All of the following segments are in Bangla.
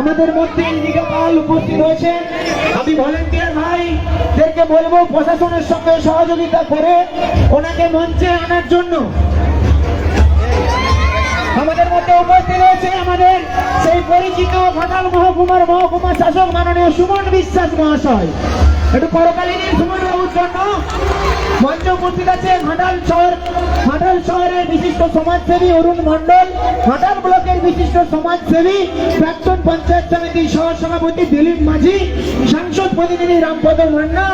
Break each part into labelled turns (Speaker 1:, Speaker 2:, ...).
Speaker 1: আমাদের মধ্যে ইন্দিকা পাল উপস্থিত হয়েছে আমি ভলেন্টিয়ার ভাইদেরকে বলব প্রশাসনের সঙ্গে সহযোগিতা করে ওনাকে মঞ্চে আনার জন্য। আমাদের মধ্যে উপস্থিত রয়েছে আমাদের সেই পরিচিত ঘাটাল মহকুমার মহকুমা শাসক মাননীয় সুমন বিশ্বাস মহাশয়। একটু করকালীন সুমন বাবুর জন্য শহর। ঘাটাল শহরের বিশিষ্ট সমাজসেবী অরুণ মণ্ডল। ঘাটাল ব্লকের বিশিষ্ট সমাজসেবী প্রাক্তন পঞ্চায়েত সমিতির সহ সভাপতি দিলীপ মাঝি। সাংসদ প্রতিনিধি রামপদ মান্না।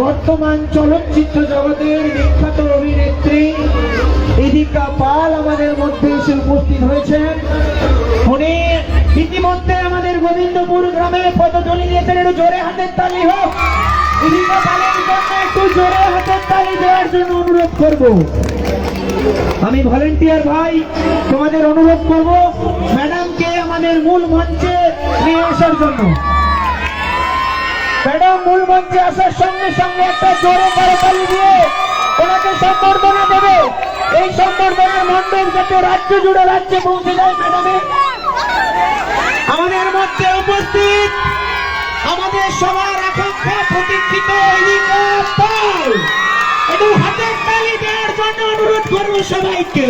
Speaker 1: বর্তমান চলচ্চিত্র জগতের বিখ্যাত অভিনেত্রী ইদিকা পাল আমাদের মধ্যে এসে উপস্থিত হয়েছেন। উনি ইতিমধ্যে আমাদের গোবিন্দপুর গ্রামে পদধ্বনি দিয়েছেন। একটু জোরে হাতের তালি হোক। ইদিকা পালের জন্য একটু জোরে হাতের তালি দেওয়ার জন্য অনুরোধ করব। আমি ভলেন্টিয়ার ভাই, তোমাদের অনুরোধ করব, ম্যাডামকে আমাদের মূল মঞ্চে নিয়ে আসার জন্য। ম্যাডাম, মূল মঞ্চে আসার সঙ্গে সঙ্গে একটা জোরে করতালি দিয়ে ওনাকে সম্বর্ধনা দেবে। এই সম্বর্ধনার মণ্ডপ যাতে রাজ্য জুড়ে রাজ্যে পৌঁছে যায় ম্যাডামে আমাদের মধ্যে উপস্থিত আমাদের সবার আকাঙ্ক্ষা প্রতীক্ষিত একটু হাতের তালি দেওয়ার জন্য অনুরোধ করব সবাইকে।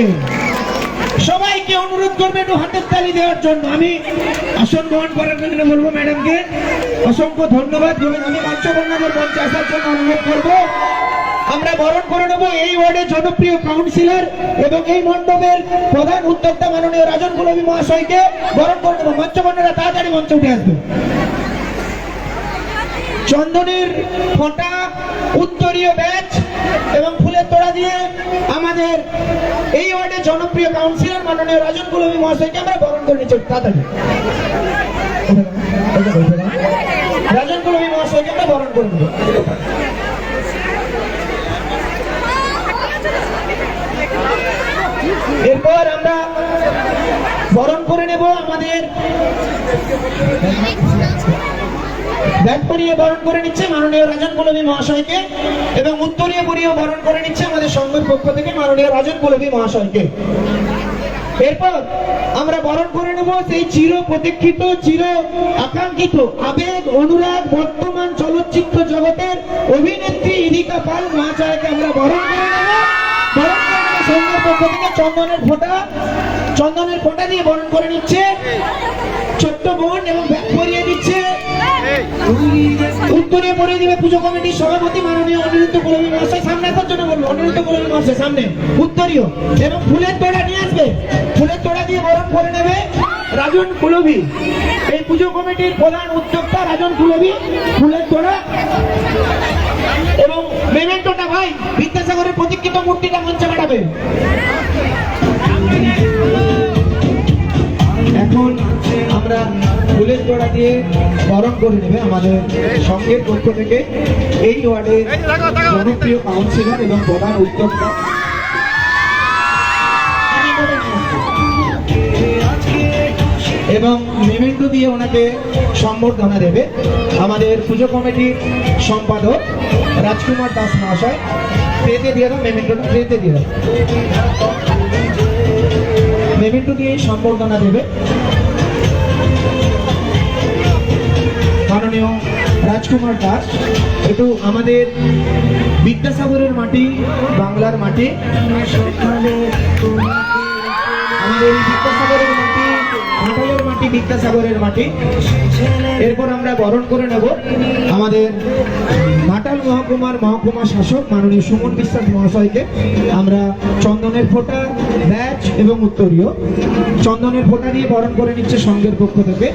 Speaker 1: সবাইকে অনুরোধ করবে একটু হাতের তালি দেওয়ার জন্য। আমি আসন গ্রহণ করার জন্য বলব ম্যাডামকে, অসংখ্য ধন্যবাদ আমি মঞ্চবর্ণাদের মঞ্চে আসার জন্য অনুরোধ করব। আমরা বরণ করে নেব এই ওয়ার্ডের জনপ্রিয় কাউন্সিলর এবং এই মণ্ডপের প্রধান উদ্যোক্তা মাননীয় রাজন গুলবী মহাশয়কে বরণ করে নেব। মঞ্চবর্ণরা তাড়াতাড়ি মঞ্চে উঠে আসবে। চন্দনের ফোঁটা, উত্তরীয় ব্যাচ এবং তোড়া দিয়ে আমাদের এই ওয়ার্ডের জনপ্রিয় কাউন্সিলর মাননীয় রাজন গুলবী মহাশয়কে আমরা বরণ করে নিচ্ছি। তাড়াতাড়ি। রাজন মহাশয়কে আমরা বরণ করে নেব। এরপর আমরা বরণ করে নেব আমাদের বরণ করে নিচ্ছে মাননীয় রাজন মহাশয়কে এবং উত্তরীয় বরণ করে নিচ্ছে আমাদের সংঘের পক্ষ থেকে মাননীয় রাজন মহাশয়কে। এরপর আমরা বরণ করে নেব সেই চির প্রতীক্ষিত, চির আকাঙ্ক্ষিত, আবেগ, অনুরাগ, বর্তমান চলচ্চিত্র জগতের অভিনেত্রী ইদিকা পাল মহাশয়কে আমরা বরণ করে নেব। বরণ করে নেব সংঘের পক্ষ থেকে চন্দনের ফোঁটা। চন্দনের ফোঁটা দিয়ে বরণ করে নিচ্ছে। ছোট্ট বোন এবং ব্যাগ পরিয়ে দিচ্ছে। উত্তরে পড়ে দিবে পুজো কমিটির সভাপতি মাননীয় অনিরুদ্ধ কুলবী মহাশয়। সামনে আসার জন্য বলব, অনিরুদ্ধ কুলবী মহাশয়, সামনে। উত্তরীয় এবং ফুলের তোড়া নিয়ে আসবে, ফুলের তোড়া দিয়ে বরণ করে নেবে রাজন কুলবী এই পুজো কমিটির প্রধান উদ্যোক্তা রাজন কুলবী ফুলের তোড়া। এবং মেমেন্টোটা ভাই, বিদ্যাসাগরের প্রতীক্ষিত মূর্তিটা মঞ্চে কাটাবে এখন আমরা ফুলের তোড়া দিয়ে বরণ করে নেবে আমাদের সঙ্গের পক্ষ থেকে। এই ওয়ার্ডের জনপ্রিয় কাউন্সিলর এবং প্রধান উদ্যোক্তা। এবং মেমেন্টো দিয়ে ওনাকে সম্বর্ধনা দেবে আমাদের পুজো কমিটির সম্পাদক রাজকুমার দাস মহাশয়। ট্রেতে দিয়ে দাও মেমেন্টোটা ট্রেতে দিয়ে দাও। মেমেন্টো দিয়ে সম্বর্ধনা দেবে। মাননীয় রাজকুমার দাস একটু আমাদের বিদ্যাসাগরের মাটি বাংলার মাটি। আমাদের বিদ্যাসাগরের মাটি, বিদ্যাসাগরের মাটি। এরপর আমরা বরণ করে নেব আমাদের ঘাটাল মহকুমার মহকুমা শাসক মাননীয় সুমন বিশ্বাস মহাশয়কে। আমরা চন্দনের ফোঁটা, ব্যাচ এবং উত্তরীয়। চন্দনের ফোঁটা দিয়ে বরণ করে নিচ্ছে সংঘের পক্ষ থেকে।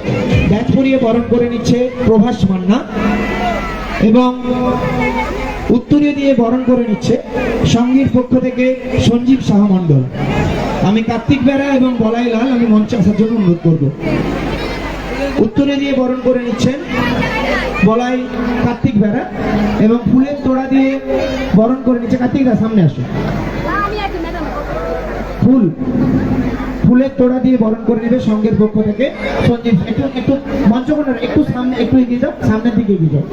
Speaker 1: ব্যাচ পরিয়ে বরণ করে নিচ্ছে প্রভাস মান্না। এবং উত্তরীয় দিয়ে বরণ করে নিচ্ছে সঙ্গীর পক্ষ থেকে সঞ্জীব সাহা মণ্ডল। আমি কার্তিক বেড়া এবং বলাই লাল, আমি মঞ্চে আসার জন্য অনুরোধ করব। উত্তরে দিয়ে বরণ করে নিচ্ছেন বলাই কার্তিক বেড়া এবং ফুলের তোড়া দিয়ে বরণ করে নিচ্ছে কার্তিক দা, সামনে আসো
Speaker 2: আমি আছি ম্যাডাম
Speaker 1: ফুল, ফুলের তোড়া দিয়ে বরণ করে নেবে সঙ্গের পক্ষ থেকে। সঞ্জীব, একটু একটু মঞ্চকোণের, একটু সামনে, একটু এগিয়ে যাও, সামনের দিকে এগিয়ে যাও।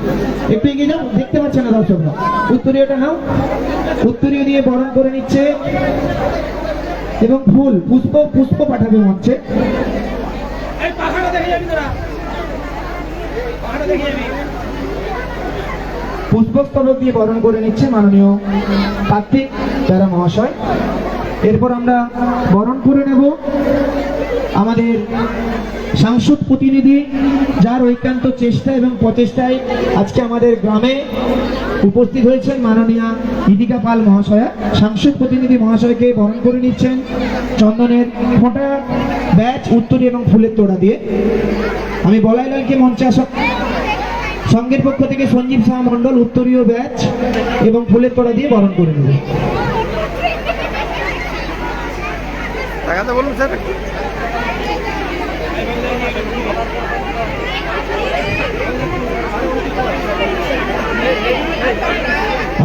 Speaker 1: একটু এগিয়ে যাও, দেখতে পাচ্ছে না দর্শকরা। উত্তরীয়টা নাও। উত্তরীয় দিয়ে বরণ করে নিচ্ছে এবং ফুল পুষ্প পুষ্প পাঠাবে মঞ্চে। পুষ্পস্তবক দিয়ে বরণ করে নিচ্ছে মাননীয় কার্তিক যারা মহাশয়। এরপর আমরা বরণ করে নেব আমাদের সাংসদ প্রতিনিধি যার ঐকান্ত চেষ্টা এবং প্রচেষ্টায় আজকে আমাদের গ্রামে উপস্থিত হয়েছেন মাননীয়া ইদিকা পাল মহাশয়া, সাংসদ প্রতিনিধি মহাশয়কে বরণ করে নিচ্ছেন চন্দনের ফোঁটা ব্যাচ উত্তরী এবং ফুলের তোড়া দিয়ে। আমি বলাই লালকে মঞ্চে আসা সঙ্গের পক্ষ থেকে সঞ্জীব শাহ মণ্ডল উত্তরীয় ব্যাচ এবং ফুলের তোড়া দিয়ে বরণ করে নেবে।
Speaker 3: বলুন স্যার।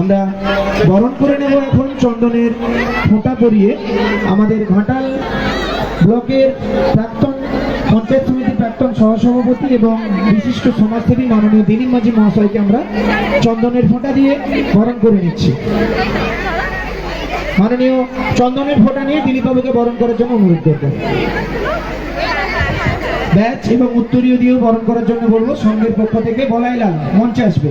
Speaker 1: আমরা বরণ করে নেব এখন চন্দনের ফোঁটা পরিয়ে আমাদের ঘাটাল ব্লকের প্রাক্তন পঞ্চায়েত সমিতির প্রাক্তন সহসভাপতি এবং বিশিষ্ট সমাজসেবী মাননীয় দিলীপ মাঝি মহাশয়কে আমরা চন্দনের ফোঁটা দিয়ে বরণ করে নিচ্ছি। মাননীয় চন্দনের ফোঁটা নিয়ে দিলীপ বাবুকে বরণ করার জন্য অনুরোধ করব। ব্যাচ এবং উত্তরীয় দিয়েও বরণ করার জন্য বলব সঙ্গের পক্ষ থেকে বলাই লাল মঞ্চে আসবে।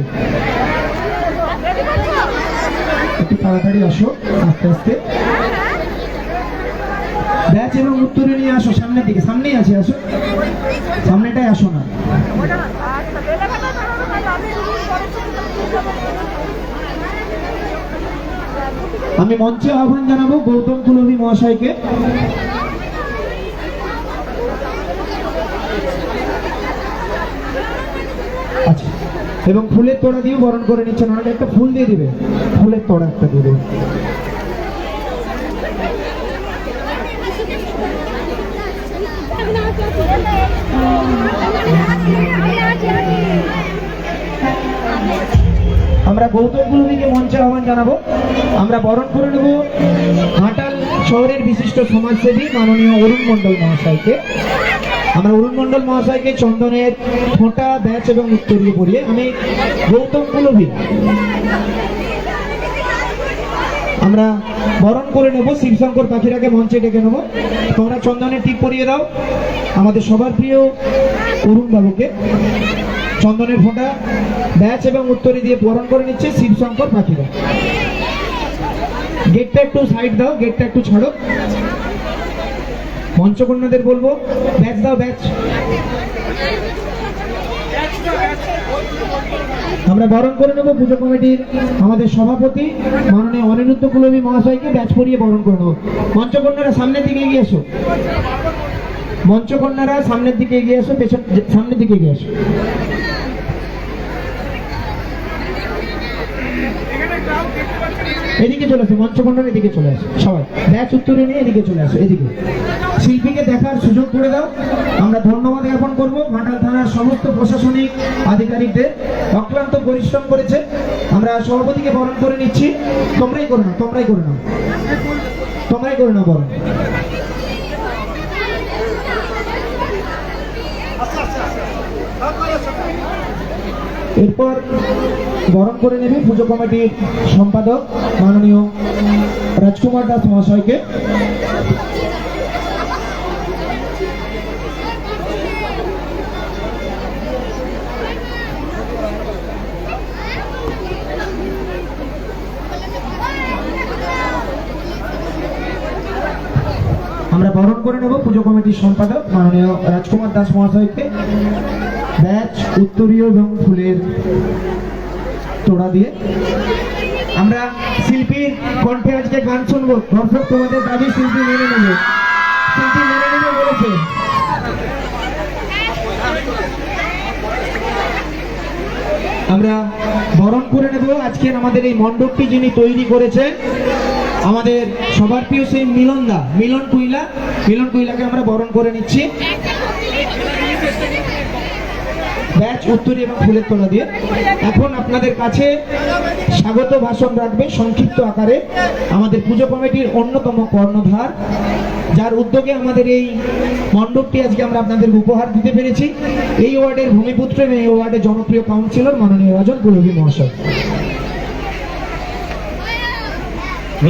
Speaker 1: একটু তাড়াতাড়ি আসো, আস্তে আস্তে। ব্যাচ এবং উত্তরে নিয়ে আসো, সামনের দিকে, সামনেই আছে, আসো। সামনেটাই আসো না। আমি মঞ্চে আহ্বান জানাব গৌতম কুলবী মহাশয়কে। এবং ফুলের তোড়া দিয়েও বরণ করে নিচ্ছেন ওনাকে। একটা ফুল দিয়ে দিবে। ফুলের তোড়া একটা দিবে। আমরা গৌতম কুলবীকে মঞ্চে আহ্বান জানাব। আমরা বরণ করে নেব ঘাটাল শহরের বিশিষ্ট সমাজসেবী মাননীয় অরুণ মণ্ডল মহাশয়কে। আমরা অরুণ মণ্ডল মহাশয়কে চন্দনের ফোঁটা, ব্যাচ এবং উত্তরীয় পরিয়ে আমি গৌতম কুলবী আমরা বরণ করে নেব, শিবশঙ্কর পাখিরাকে মঞ্চে ডেকে নেব। তোমরা চন্দনের টিপ পরিয়ে দাও, আমাদের সবার প্রিয় অরুণ বাবুকে। চন্দনের ফোঁটা, ব্যাচ এবং উত্তরী দিয়ে বরণ করে নিচ্ছে শিবশঙ্কর পাখিরা। গেটটা একটু সাইড দাও, গেটটা একটু ছাড়ো। মঞ্চকন্যাদের বলব, ব্যাচ দাও ব্যাচ। আমরা বরণ করে নেব পুজো কমিটির আমাদের সভাপতি, মাননীয় অনিরুদ্ধ কুলবী মহাশয়কে ব্যাচ পরিয়ে বরণ করে নেব। মঞ্চকন্যারা সামনের দিকে এগিয়ে এসো। মঞ্চকন্যারা সামনের দিকে এগিয়ে এসো, পেছন সামনের দিকে এগিয়ে এসো। এদিকে চলে আসো মঞ্চকন্যার এদিকে চলে আসো। সবাই, ব্যাচ উত্তরে নিয়ে এদিকে চলে আসো, এদিকে। শিল্পীকে দেখার সুযোগ করে দাও। আমরা ধন্যবাদ জ্ঞাপন করব। ঘাটাল থানার সমস্ত প্রশাসনিক আধিকারিকদের। অক্লান্ত পরিশ্রম করেছে। আমরা সভাপতিকে বরণ করে নিচ্ছি। তোমরাই করে নাও, তোমরাই করে নাও। তোমরাই করে নাও বরণ। এরপর বরণ করে নেবে। পুজো কমিটির সম্পাদক মাননীয় রাজকুমার দাস মহাশয়কে। আমরা বরণ করে নেব পুজো কমিটির সম্পাদক মাননীয় রাজকুমার দাস মহাশয়কে। ব্যাচ, উত্তরীয় এবং ফুলের তোড়া দিয়ে। আমরা শিল্পীর কণ্ঠে আজকে গান শুনব। দর্শক, তোমাদের দাবি শিল্পী মেনে নেবে। শিল্পী মেনে নেবে বলেছে। আমরা বরণ করে নেব। আজকের আমাদের এই মণ্ডপটি যিনি তৈরি করেছেন আমাদের সবার প্রিয় সেই মিলন দা মিলন কুইলা। মিলন কুইলাকে আমরা বরণ করে নিচ্ছি। ব্যাচ উত্তরী এবং ফুলের তোলা দিয়ে। এখন আপনাদের কাছে স্বাগত ভাষণ রাখবে সংক্ষিপ্ত আকারে আমাদের পুজো কমিটির অন্যতম কর্ণধার, যার উদ্যোগে আমাদের এই মণ্ডপটি আজকে আমরা আপনাদের উপহার দিতে পেরেছি। এই ওয়ার্ডের ভূমিপুত্র এবং এই ওয়ার্ডের জনপ্রিয় কাউন্সিলর মাননীয় রাজন পুরবী মহাশয়।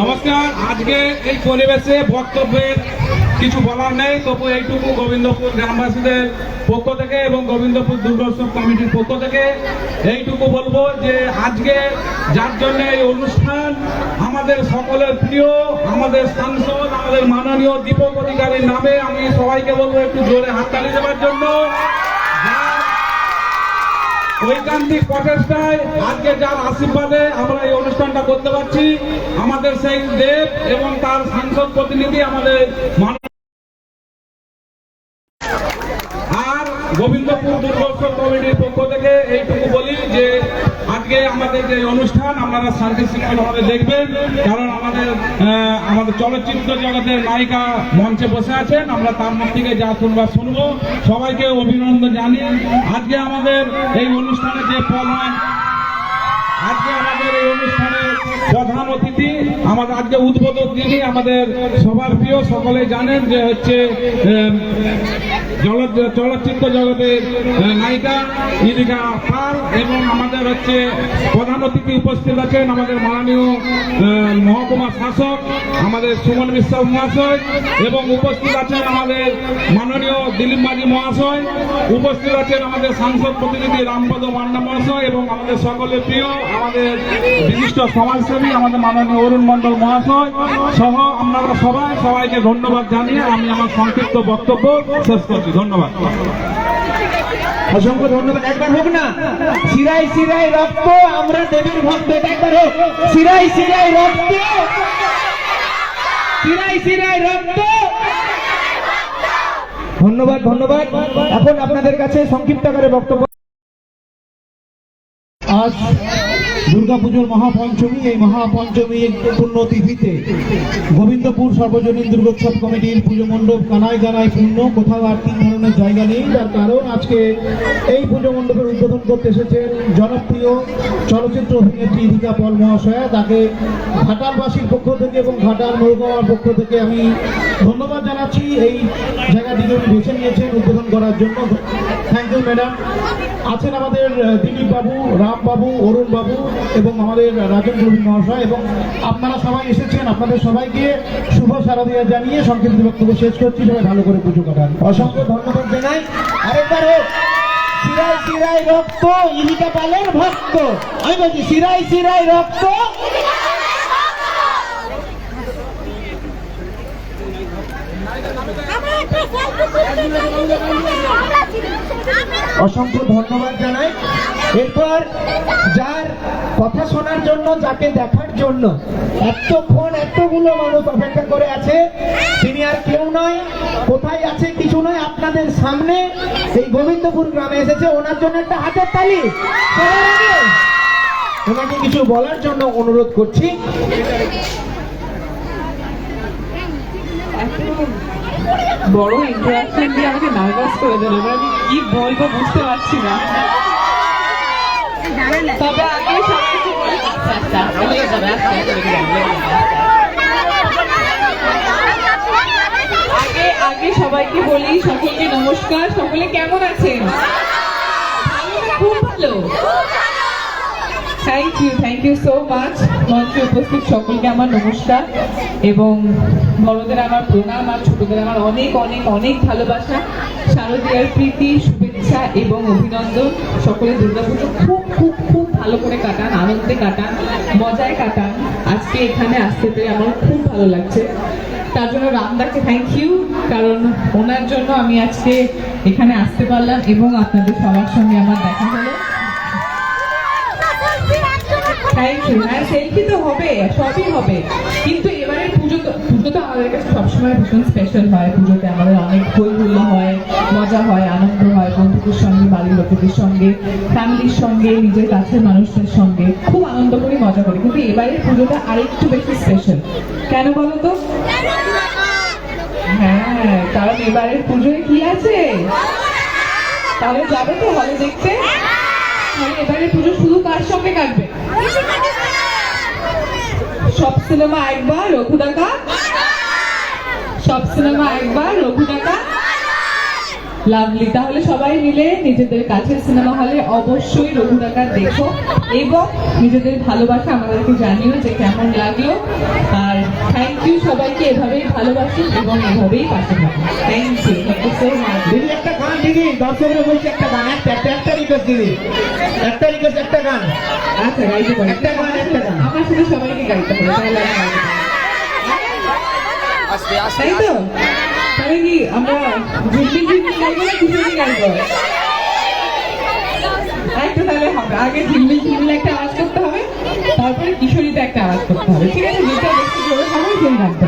Speaker 2: নমস্কার, আজকে এই পরিবেশে বক্তব্যের কিছু বলার নেই, তবু এইটুকু গোবিন্দপুর গ্রামবাসীদের পক্ষ থেকে এবং গোবিন্দপুর দুর্গোৎসব কমিটির পক্ষ থেকে এইটুকু বলব যে আজকে যার জন্য এই অনুষ্ঠান আমাদের সকলের প্রিয়, আমাদের সাংসদ, আমাদের মাননীয় দীপক অধিকারীর নামে আমি সবাইকে বলব একটু জোরে হাততালি দেওয়ার জন্য। ঐকান্তিক প্রচেষ্টায় আজকে যার আশীর্বাদে আমরা এই অনুষ্ঠানটা করতে পারছি, আমাদের সেই দেব এবং তার সাংসদ প্রতিনিধি আমাদের মান- আর গোবিন্দপুর দুর্গোৎসব কমিটির পক্ষ থেকে এইটুকু বলি যে আজকে আমাদের যে অনুষ্ঠান, আপনারা শান্তি শৃঙ্খলভাবে দেখবেন, কারণ আমাদের আমাদের চলচ্চিত্র জগতের নায়িকা মঞ্চে বসে আছেন। আমরা তার মুখ থেকে যা শুনবার শুনব। সবাইকে অভিনন্দন জানিয়ে আজকে আমাদের এই অনুষ্ঠানে যে প্রধান, আজকে আমাদের এই অনুষ্ঠানের প্রধান অতিথি, আমাদের আজকে উদ্বোধক যিনি আমাদের সবার প্রিয়, সকলেই জানেন যে হচ্ছে চলচ্চিত্র জগতের নায়িকা ইদিকা পাল এবং আমাদের হচ্ছে প্রধান অতিথি উপস্থিত আছেন আমাদের মাননীয় মহকুমা শাসক, আমাদের সুমন বিশ্বাস মহাশয় এবং উপস্থিত আছেন আমাদের মাননীয় দিলীপ মাঝি মহাশয়, উপস্থিত আছেন আমাদের সাংসদ প্রতিনিধি রামপদ মান্না মহাশয় এবং আমাদের সকলের প্রিয়, আমাদের বিশিষ্ট সমাজসেবী, আমাদের মাননীয় অরুণ মন্ডল মহাশয় সহ আপনারা সবাই সবাইকে ধন্যবাদ জানিয়ে আমি আমার সংক্ষিপ্ত বক্তব্য শেষ করছি ধন্যবাদ।
Speaker 1: অসংখ্য ধন্যবাদ। একবার হোক না। শিরাই শিরাই রক্ত আমরা দেবীর ভক্ত এটা একবার হোক। শিরাই সিরাই রক্ত। শিরাই শিরাই রক্ত। ধন্যবাদ ধন্যবাদ। এখন আপনাদের কাছে সংক্ষিপ্ত আকারে বক্তব্য
Speaker 4: আজ দুর্গাপুজোর মহাপঞ্চমী, এই মহাপঞ্চমীর পুণ্যতিথিতে গোবিন্দপুর সর্বজনীন দুর্গোৎসব কমিটির পুজো মণ্ডপ কানায় কানায় পূর্ণ। কোথাও আর তিন ধরনের জায়গা নেই। তার কারণ আজকে এই পুজো মণ্ডপের উদ্বোধন করতে এসেছেন জনপ্রিয় চলচ্চিত্র অভিনেত্রী ইদিকা পল মহাশয়া তাকে ঘাটালবাসীর পক্ষ থেকে এবং ঘাটাল মহকুমার পক্ষ থেকে আমি ধন্যবাদ জানাচ্ছি। এই জায়গাটিকে উনি বেছে নিয়েছেন উদ্বোধন করার জন্য। Thank you, madam. আছেন আমাদের দিলীপ বাবু রাম বাবু অরুণ বাবু এবং আমাদের রাজন প্রবীণ মহাশয় এবং আপনারা সবাই এসেছেন আপনাদের সবাইকে শুভ শারদীয়া জানিয়ে সংক্ষিপ্ত বক্তব্য শেষ করছি সবাই ভালো করে পুজো কাটান।
Speaker 1: অসংখ্য ধন্যবাদ জানাই। আরেকবার হোক শিরাই শিরাই রক্ত ইলিকা পালের ভক্ত। আমি বলছি শিরাই শিরাই রক্ত। অসংখ্য ধন্যবাদ জানাই। এরপর যার কথা শোনার জন্য, যাকে দেখার জন্য এতক্ষণ এতগুলো মানুষ অপেক্ষা করে আছে, তিনি আর কেউ নয়, কোথায় আছে কিছু নয়, আপনাদের সামনে এই গোবিন্দপুর গ্রামে এসেছে, ওনার জন্য একটা হাতের তালি। ওনাকে কিছু বলার জন্য অনুরোধ করছি।
Speaker 5: বড় ইন্টারাকশন দিয়ে আমাকে নার্ভাস করে দিল, এবার আমি কি বলব বুঝতে পারছি না। তবে আগে। আগে আগে সবাইকে বলি সকলকে নমস্কার। সকলে কেমন আছেন? খুব ভালো। Thank you thank you so much মঞ্চে উপস্থিত সকলকে আমার নমস্কার। এবং বড়দের আমার প্রণাম আর ছোটদের আমার অনেক অনেক অনেক ভালোবাসা। শারদীয়ার প্রীতি শুভেচ্ছা এবং অভিনন্দন। সকলে দুর্গাপুজো খুব খুব খুব ভালো করে কাটান, আনন্দে কাটান, মজায় কাটান। আজকে এখানে আসতে পেরে আমার খুব ভালো লাগছে। তার জন্য রামদাকে থ্যাংক ইউ কারণ ওনার জন্য আমি আজকে এখানে আসতে পারলাম এবং আপনাদের সবার সঙ্গে আমার দেখা হলো। থ্যাংক ইউ হ্যাঁ সেলফি তো হবে, সবই হবে। কিন্তু এবারে পুজো তো পুজো তো আমাদের কাছে সবসময় ভীষণ স্পেশাল হয়। পুজোতে আমাদের অনেক হুল্লা হয়, মজা হয়, আনন্দ হয় বন্ধুদের সঙ্গে, বাড়ির লোকেদের সঙ্গে, ফ্যামিলির সঙ্গে, নিজের কাছের মানুষদের সঙ্গে। খুব আনন্দ করি, মজা করি। কিন্তু এবারের পুজোটা আরেকটু বেশি স্পেশাল কেন বলো তো? হ্যাঁ কারণ এবারের পুজোয় কি আছে? তাহলে যাবে তো হলে দেখতে? এবারে পুজো শুধু কার সঙ্গে কাটবে? সব সিনেমা একবার, রঘু টাকা সব সিনেমা একবার, রঘু টাকা লাভলি, তাহলে সবাই মিলে নিজেদের কাছের সিনেমা হলে অবশ্যই রঘু টাকা দেখো। এবং নিজেদের ভালোবাসা আমাদেরকে জানিও যে কেমন লাগল। ইউ সবাইকে এভাবেই ভালোবাসি এবং এভাবেই পাশে থাকুন। Thank you thank you so much
Speaker 1: দিদি একটা গান দিদি দর্শকরা বলছে একটা গান একটা একটা একটা রিকোয়েস্ট দিদি। একটা রিকোয়েস্ট একটা গান।
Speaker 5: আচ্ছা গাইতে পারি।
Speaker 1: একটা গান একটা গান।
Speaker 5: আমার সাথে সবাইকে গাইতে হবে তাহলে
Speaker 3: আস্তে আস্তে
Speaker 5: তাই তো? তাহলে কি আমরা ঝিলমিল ঝিলমিল গাইবো না কিশোরী গাইবো? একটা তাহলে হবে। আগে ঝিলমিল ঝিলমিল একটা আওয়াজ করতে হবে তারপরে কিশোরীতে একটা আওয়াজ করতে হবে। ঠিক আছে? যেটা বেশি জোরে হবে সেই গানটা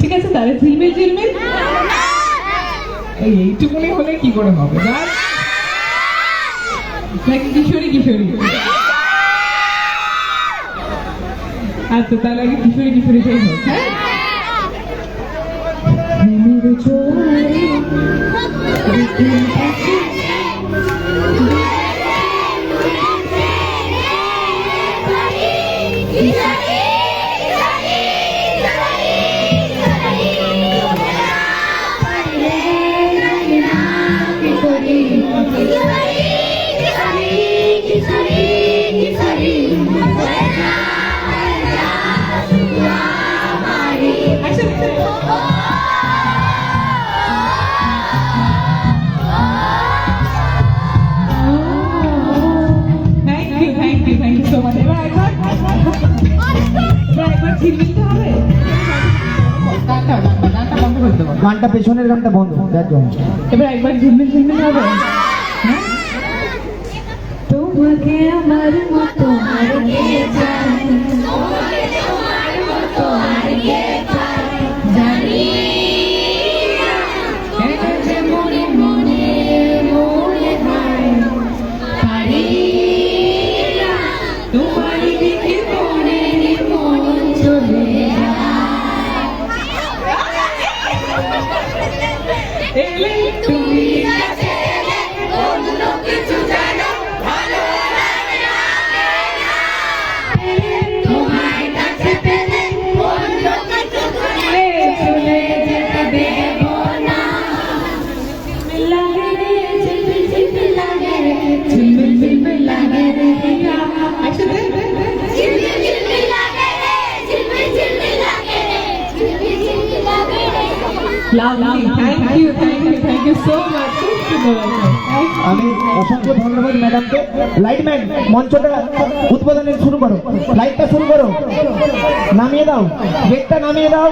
Speaker 5: ঠিক আছে? তাহলে ঝিলমিল ঝিলমিল এই এইটুকুনি হলে কি করে হবে? নাকি কিশোরী কিশোরী? আচ্ছা তাহলে আগে কিশোরী কিশোরী সেই হোক হ্যাঁ? প্রেমের জোয়ারে গানটা
Speaker 1: পেছনের গানটা বন্ধ একদম
Speaker 5: এবার একবার ঝিলমিল ঝিলমিল হবে হ্যাঁ? তোমাকে আমার মতো হারিয়ে যায়
Speaker 1: আমি অসংখ্য ধন্যবাদ ম্যাডামকে। লাইটম্যান, মঞ্চটা উদ্বোধনের শুরু করো। লাইটটা শুরু করো। নামিয়ে দাও। গেটটা নামিয়ে দাও।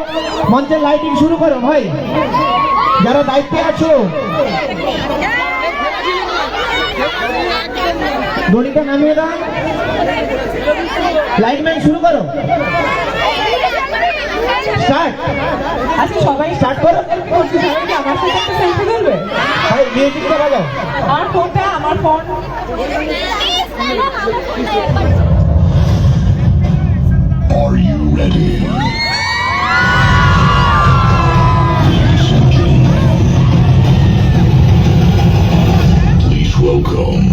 Speaker 1: মঞ্চের লাইটিং শুরু করো, ভাই। যারা দায়িত্বে আছো। দড়িটা নামিয়ে দাও। লাইটম্যান শুরু করো। স্টার্ট।
Speaker 5: আচ্ছা সবাই
Speaker 1: স্টার্ট করো।
Speaker 5: আমার সাথে একটা সেলফি করবে
Speaker 1: ভাই মিউজিকটা বাজাও।
Speaker 5: আমার ফোনটা আমার phone
Speaker 6: Are you ready? Please welcome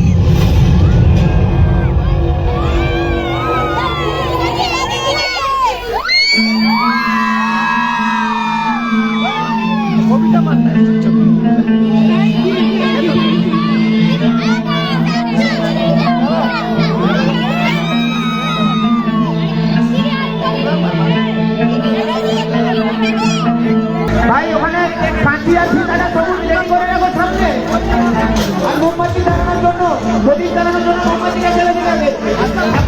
Speaker 1: I'm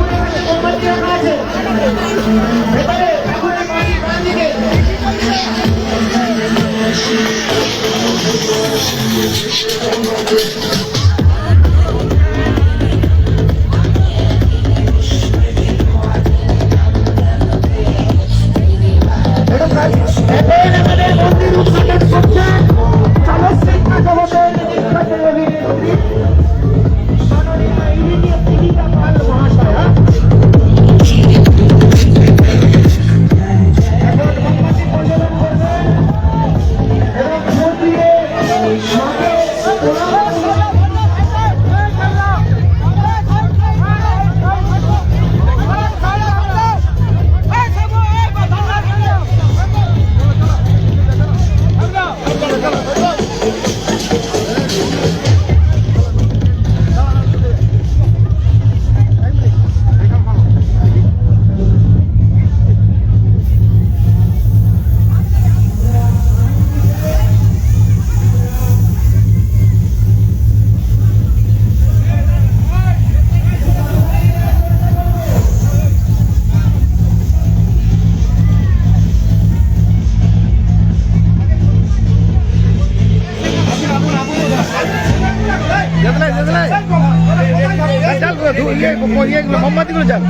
Speaker 1: মোমবাতিগুলো যান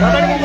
Speaker 1: তাড়াতাড়ি মোমবাতি এনে যান